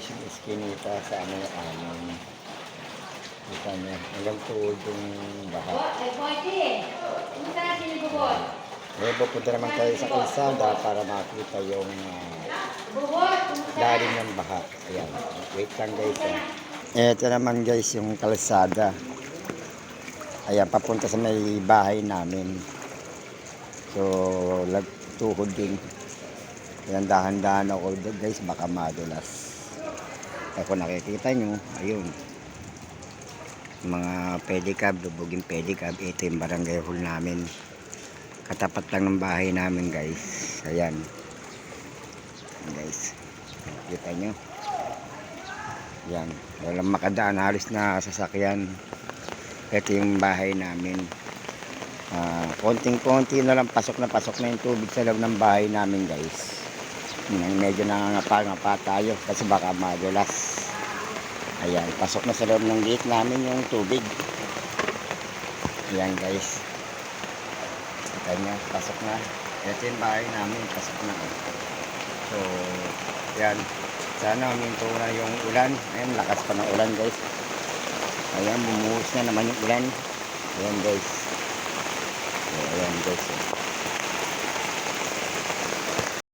guys yung iskinita sa ano amin. Kita niyo, hanggang tuhod yung baha. Eh? Ngayon pupunta naman tayo sa kalsada para makita yung na? lalim ng baha. Ayan, wait lang guys. ah. Ito naman guys yung kalsada. Ayan, papunta sa may bahay namin. So, lagtuhod din. Ayan, dahan-dahan ako guys, baka madulas. Kaya nakikita nyo, ayun. Mga pedicab, lubugin pedicab. Ito yung barangay hall namin. Katapat lang ng bahay namin guys. Ayan. Ayan, guys. Kita nyo. Yan. Walang makadaan. Halos na sasakyan. Ito yung bahay namin. Ah, konting-konti na lang pasok na pasok na yung tubig sa loob ng bahay namin guys. Medyo nangangapa-ngapa tayo kasi baka madulas. Ayan, pasok na sa loob ng gate namin yung tubig. Ayan guys. Kita nyo, pasok na. Ito yung bahay namin, pasok na. So, yan. Sana huminto na yung ulan. Ayan, lakas pa ng ulan guys. Ayan, bumuhos na naman yung ulan. Ayan guys. Ayan guys.